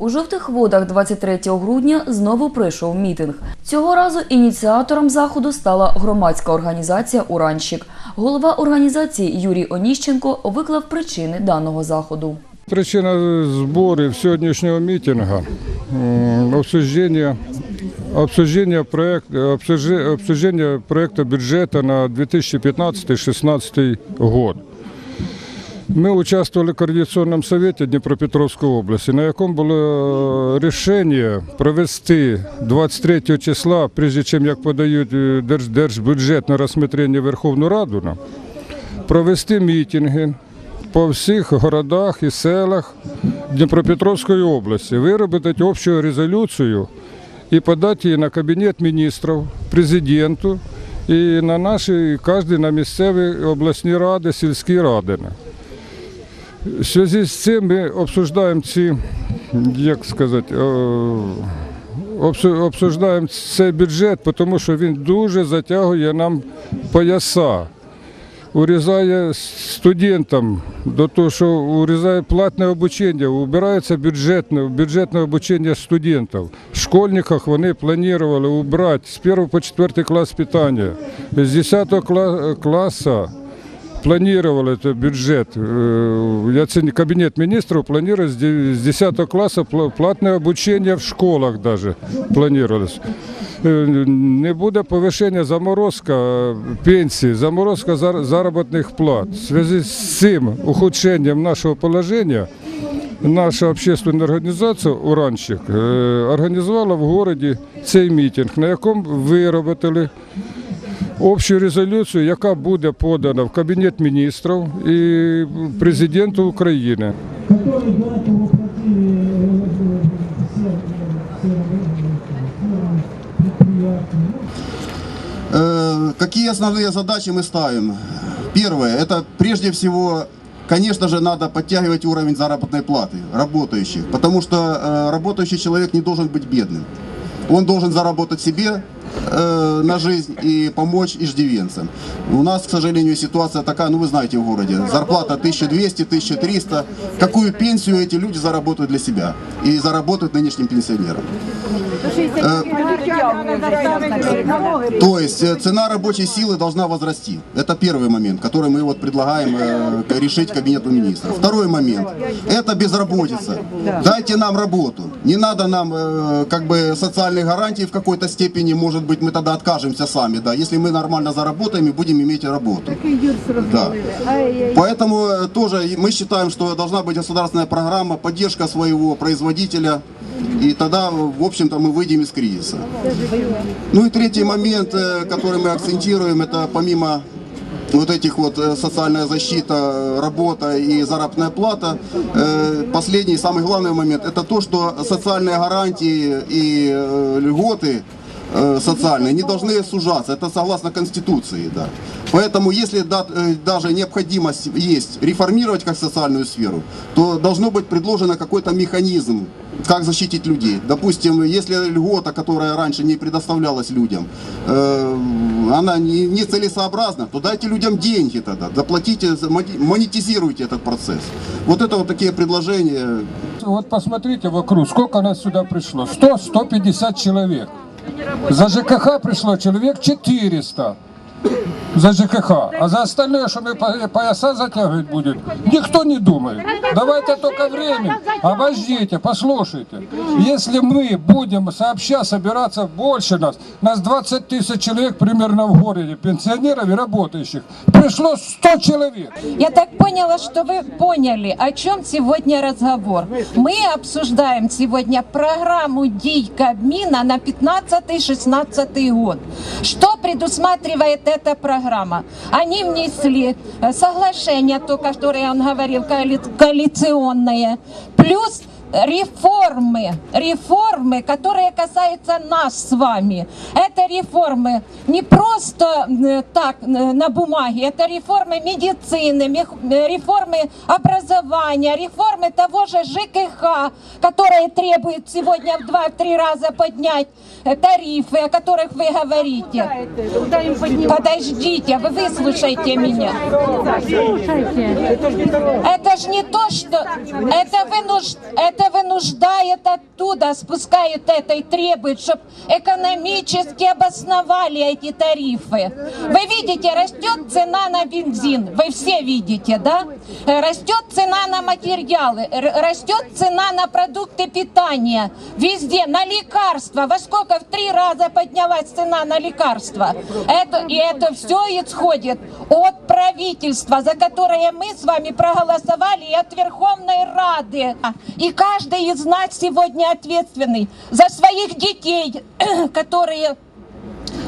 У жовтих водах 23 грудня знову прийшов мітинг. Цього разу ініціатором заходу стала громадська організація Уранщик. Голова організації Юрій Оніщенко виклав причини даного заходу. Причина зборів сьогоднішнього мітингу обсуждення, обсуждення, проект, обсуждення проекту бюджету на 2015-2016 год. Ми участвовали в Координаційному совєті Дніпропетровської області, на якому було рішення провести 23 числа, прежде чим як подають е, держбюджет на розсмотрення Верховну Раду, провести мітинги по всіх городах і селах Дніпропетровської області, виробити общу резолюцію і подати її на Кабінет міністрів, президенту і на наші, кожен на місцеві обласні ради, сільські ради. В зв'язку з цим ми обсуждаємо ці, як сказати, обсуждаємо цей бюджет, тому що він дуже затягує нам пояса. Урізає студентам до того, що урізає платне обучення, убирається бюджетне, бюджетне обучення студентів. В школьниках вони планували убрати з 1 по 4 клас питання, з 10 класу планировали этот бюджет. Э, Я це не кабінет міністрів планує з 10 класу пла- платне обучення в школах даже планувалось. Е, Не буде повищення заморозка е, пенсії, заморозка зар- заробітних плат. В зв'язку з цим ухудшенням нашого положення наша общественна організація Уранщик організувала в місті цей мітинг, на якому виробили общу резолюцію, яка буде подана в Кабінет міністрів і президенту України. Э, Какие основные задачи мы ставим? Первое, это прежде всего, конечно же, надо подтягивать уровень заработной платы работающих, потому что э, работающий человек не должен быть бедным. Он должен заработать себе э, на жизнь и помочь иждивенцам. У нас, к сожалению, ситуация такая, ну вы знаете в городе, зарплата 1200, 1300. Какую пенсию эти люди заработают для себя и заработают нынешним пенсионерам? То есть э, цена рабочей силы должна возрасти. Это первый момент, который мы вот предлагаем э, решить кабинету министров. Второй момент – это безработица. Дайте нам работу. Не надо нам э, как бы социальных гарантий в какой-то степени. Может быть, мы тогда откажемся сами. Да, если мы нормально заработаем и будем иметь работу. Да. Поэтому э, тоже мы считаем, что должна быть государственная программа, поддержка своего производителя. И тогда, в общем-то, мы выйдем из кризиса. Ну и третий момент, э, который мы акцентируем, это помимо вот этих вот э, социальная защита, э, работа и заработная плата. э, Последний, самый главный момент, это то, что социальные гарантии и э, льготы э, социальные не должны сужаться. Это согласно Конституции, да. Поэтому, если э, даже необходимость есть реформировать как социальную сферу, то должно быть предложено какой-то механизм, как защитить людей. Допустим, если льгота, которая раньше не предоставлялась людям, э, она не, нецелесообразна, то дайте людям деньги тогда, заплатите, монетизируйте этот процесс. Вот это вот такие предложения. Вот посмотрите вокруг, сколько нас сюда пришло. 100-150 человек. За ЖКХ пришло человек 400. За ЖКХ. А за остальное, что мы по- пояса затягивать будем, никто не думает. Давайте только время. Обождите, послушайте. Если мы будем сообща собираться больше нас, нас 20 тысяч человек примерно в городе, пенсионеров и работающих, пришло 100 человек. Я так поняла, что вы поняли, о чем сегодня разговор. Мы обсуждаем сегодня программу ДИЙ Кабмина на 15-16 год. Что предусматривает эта программа? Они внесли э, соглашение, то, которое он говорил, коали- коалиционное, плюс реформы, реформы, которые касаются нас с вами. Это реформы не просто так на бумаге, это реформы медицины, реформы образования, реформы того же ЖКХ, которые требуют сегодня в 2-3 раза поднять э, тарифы, о которых вы говорите. Подождите, вы выслушайте меня. Это же не то, что это, вынуж... это вынуждает оттуда, спускает это и требует, чтобы экономически обосновали эти тарифы. Вы видите, растет цена на бензин, вы все видите, да? Э, Растет цена на материалы, растет цена на продукты питания, везде, на лекарства. Во сколько? В три раза поднялась цена на лекарства. Это, и это все исходит от правительства, за которое мы с вами проголосовали, и от Верховной Рады. И каждый из нас сегодня ответственный за своих детей, которые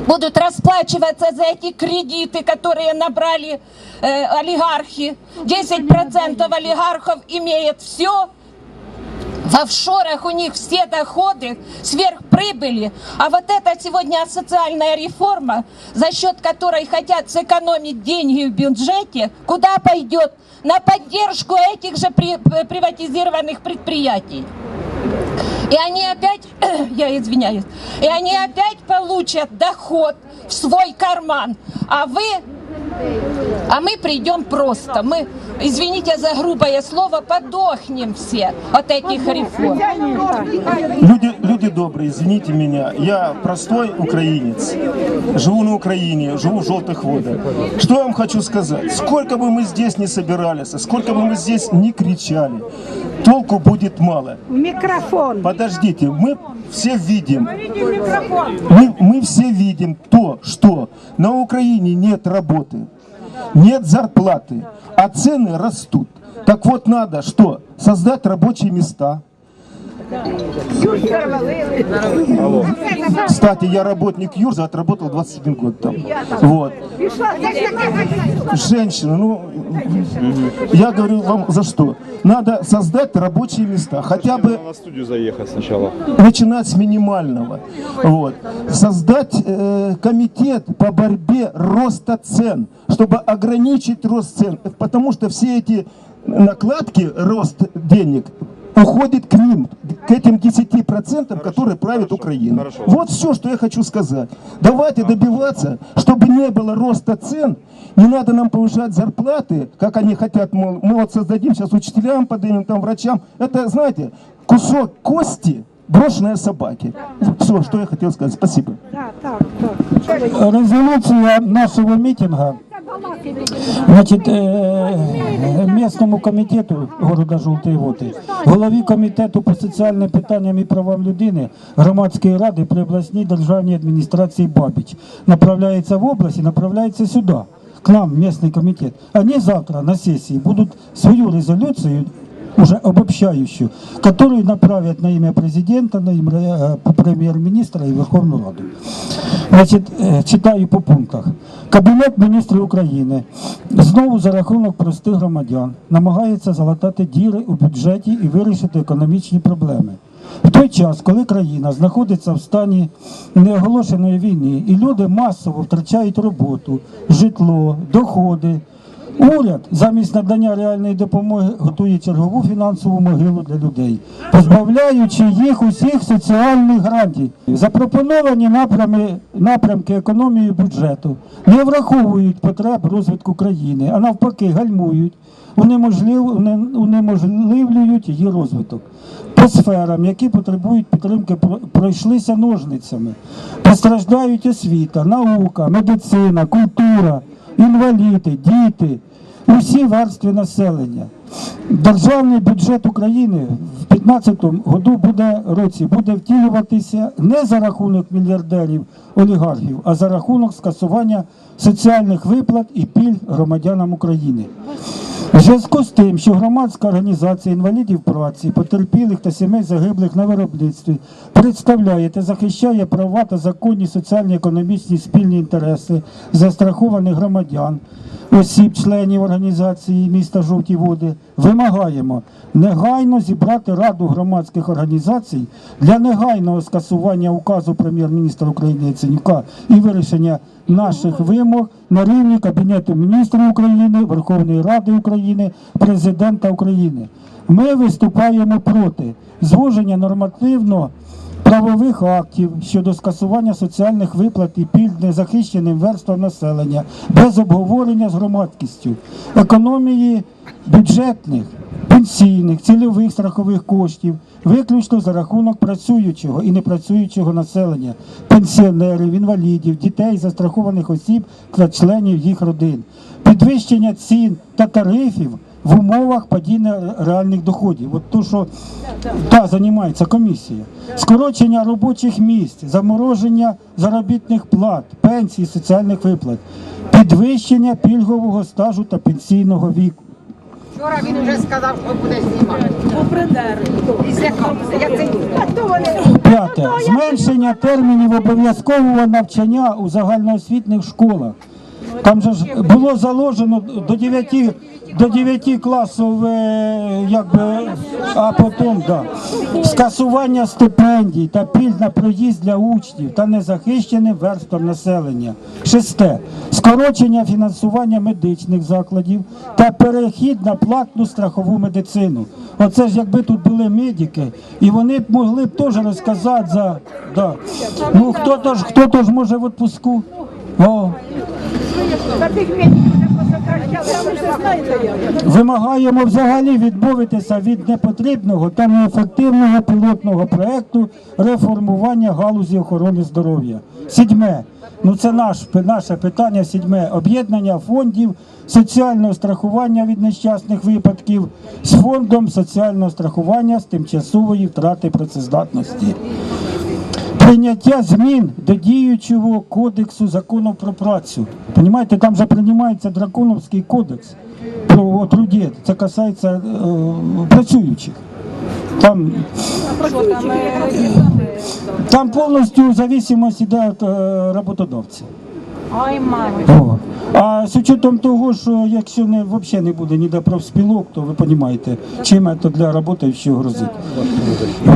будут расплачиваться за эти кредиты, которые набрали э, олигархи. 10% олигархов имеет все. В офшорах у них все доходы, сверхприбыли. А вот это сегодня социальная реформа, за счет которой хотят сэкономить деньги в бюджете, куда пойдет? На поддержку этих же при- приватизированных предприятий. И они опять, я извиняюсь, и они опять получат доход в свой карман. А вы, а мы придем просто. Мы, извините за грубое слово, подохнем все от этих реформ. Люди, люди добрые, извините меня, я простой украинец, живу на Украине, живу в желтых водах. Что я вам хочу сказать? Сколько бы мы здесь не собирались, сколько бы мы здесь не кричали, толку будет мало. Микрофон. Подождите, мы все видим, мы, мы все видим то, что на Украине нет работы, нет зарплаты, а цены растут. Так вот надо что? Создать рабочие места. Кстати, я работник Юрза, отработал 21 год там. Вот. Женщина, ну, я говорю вам за что? Надо создать рабочие места, хотя бы на студию заехать сначала. начинать с минимального. Вот. Создать э, комитет по борьбе роста цен, чтобы ограничить рост цен. Потому что все эти накладки, рост денег, уходит к ним, к этим 10%, которые правят Украину. Хорошо. Вот все, что я хочу сказать. Давайте добиваться, чтобы не было роста цен, не надо нам повышать зарплаты, как они хотят, мол, мы вот создадим сейчас учителям, поднимем там врачам. Это, знаете, кусок кости, брошенная собаке. Все, что я хотел сказать. Спасибо. Резолюція нашого мітинга значить, е, місному комітету города Жовтої Води, голові комітету по соціальним питанням і правам людини громадської ради при обласній державній адміністрації Бабіч направляється в область і направляється сюди, к нам, місний комітет. Вони завтра на сесії будуть свою резолюцію уже обобщающую, которую направят на имя президента, на имя э, премьер-министра и Верховную Раду. Значить, е, читаю по пунктах. Кабінет міністрів України знову за рахунок простих громадян намагається залатати діри у бюджеті і вирішити економічні проблеми. В той час, коли країна знаходиться в стані неоголошеної війни, і люди масово втрачають роботу, житло, доходи, Уряд замість надання реальної допомоги готує чергову фінансову могилу для людей, позбавляючи їх усіх соціальних гарантій. Запропоновані напрями, напрямки економії бюджету не враховують потреб розвитку країни, а навпаки гальмують, унеможлив- унеможливлюють її розвиток. По сферам, які потребують підтримки, пройшлися ножницями. Постраждають освіта, наука, медицина, культура, інваліди, діти, усі верстви населення. Державний бюджет України в 2015 году буде році буде втілюватися не за рахунок мільярдерів олігархів, а за рахунок скасування соціальних виплат і пільг громадянам України. В зв'язку з тим, що громадська організація інвалідів праці, потерпілих та сімей загиблих на виробництві представляє та захищає права та законні соціальні, економічні спільні інтереси застрахованих громадян, осіб, членів організації міста Жовті Води, вимагаємо негайно зібрати Раду громадських організацій для негайного скасування указу прем'єр-міністра України Яценюка і вирішення наших вимог на рівні Кабінету міністрів України, Верховної Ради України, Президента України. Ми виступаємо проти звуження нормативно правових актів щодо скасування соціальних виплат і пільг незахищеним верствам населення без обговорення з громадськістю, економії бюджетних, пенсійних, цільових страхових коштів, виключно за рахунок працюючого і непрацюючого населення, пенсіонерів, інвалідів, дітей, застрахованих осіб та членів їх родин, підвищення цін та тарифів в умовах падіння реальних доходів. От то, що та займається комісія. Скорочення робочих місць, замороження заробітних плат, пенсій, соціальних виплат, підвищення пільгового стажу та пенсійного віку. Вчора він вже сказав, що буде знімати. П'яте. Зменшення термінів обов'язкового навчання у загальноосвітніх школах. Там же ж було заложено до 9, до 9 класів, е, якби, а потім да. скасування стипендій та пільг на проїзд для учнів та незахищеним верствам населення. Шесте. Скорочення фінансування медичних закладів та перехід на платну страхову медицину. Оце ж якби тут були медики, і вони б могли б теж розказати за. Да. Ну хто то ж, хто то ж може в відпуску? О. Вимагаємо взагалі відмовитися від непотрібного та неефективного пілотного проекту реформування галузі охорони здоров'я. Сідьме. Ну це наш, наше питання. Сідьме об'єднання фондів соціального страхування від нещасних випадків з фондом соціального страхування з тимчасової втрати працездатності. Прийняття змін до діючого кодексу закону про працю. Понімаєте, там же приймається драконовський кодекс про труді. Це касається е, працюючих. Там, там повністю зависимость іде від е, роботодавця. О. А з учетом того, що якщо не взагалі не буде ніде профспілок, то ви розумієте, чим це для роботи грозить.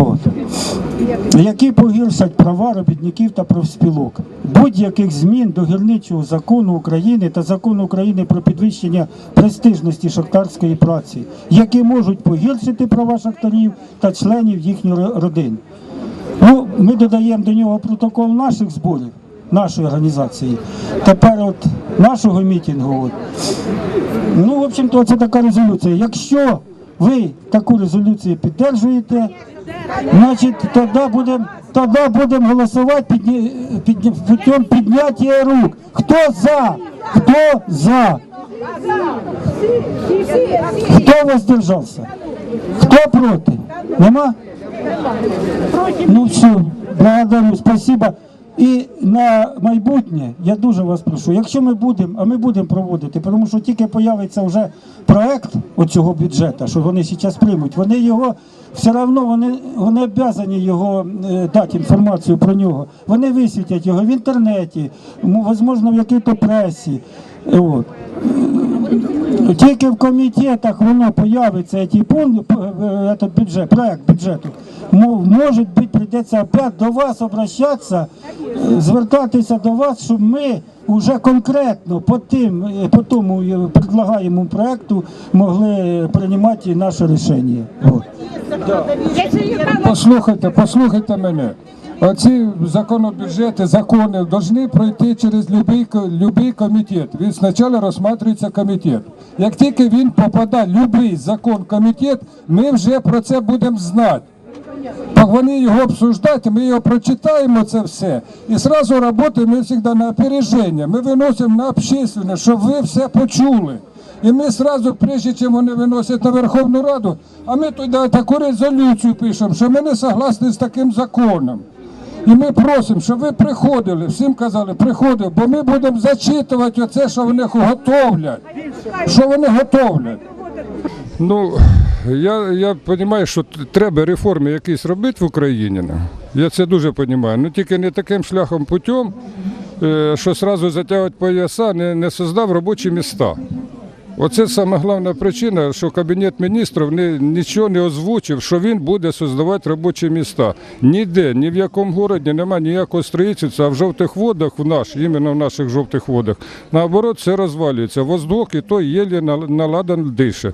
От. Які погіршать права робітників та профспілок, будь-яких змін до гірничого закону України та закону України про підвищення престижності шахтарської праці, які можуть погіршити права шахтарів та членів їхніх родин. Ну, ми додаємо до нього протокол наших зборів, нашої організації. Тепер от нашого мітингу. От. Ну, в общем-то, це така резолюція. Якщо ви таку резолюцію підтримуєте, значить тоді будемо тоді голосувати підні, підні, путем підняття рук. Хто за? Хто за? Хто воздержався? Хто проти? Нема? Ну все, благодарю, спасибо. І на майбутнє я дуже вас прошу, якщо ми будемо, а ми будемо проводити, тому що тільки появиться вже проект оцього бюджету, що вони зараз приймуть, вони його все одно вони, вони обязані його е, дати інформацію про нього. Вони висвітять його в інтернеті, можливо, в якій-то пресі. Е, От. Тільки в комітетах воно появиться ці пункт, этот бюджет, проект бюджету. Може бути, прийдеться опять до вас обращатися, е, звертатися до вас, щоб ми вже конкретно по тим, е, по тому е, предлагаємому проекту могли приймати наше рішення. От. Послухайте, послухайте мене. Оці законобюджети, закони повинні пройти через любий комітет. Він спочатку розглядається комітет. Як тільки він попадає, любий закон комітет, ми вже про це будемо знати. Так вони його обсуждають, ми його прочитаємо це все. І одразу працюємо ми завжди на опереження. Ми виносимо на общественне, щоб ви все почули. І ми одразу, прежде чим вони виносять на Верховну Раду, а ми туди таку резолюцію пишемо, що ми не согласні з таким законом. І ми просимо, щоб ви приходили, всім казали, приходили, бо ми будемо зачитувати оце, що вони готовлять. Що вони готовлять. Ну, я, я розумію, що треба реформи якісь робити в Україні. ну. Я це дуже розумію. Ну тільки не таким шляхом путем, е, що одразу затягувати пояса, не, не создав робочі міста. Оце саме головна причина, що Кабінет міністрів не, нічого не озвучив, що він буде создавати робочі міста. Ніде, ні в якому місті немає ніякого строїтельства, а в жовтих водах, в наш, іменно в наших жовтих водах, наоборот, це розвалюється. Воздух і той єлі нал- наладан дише.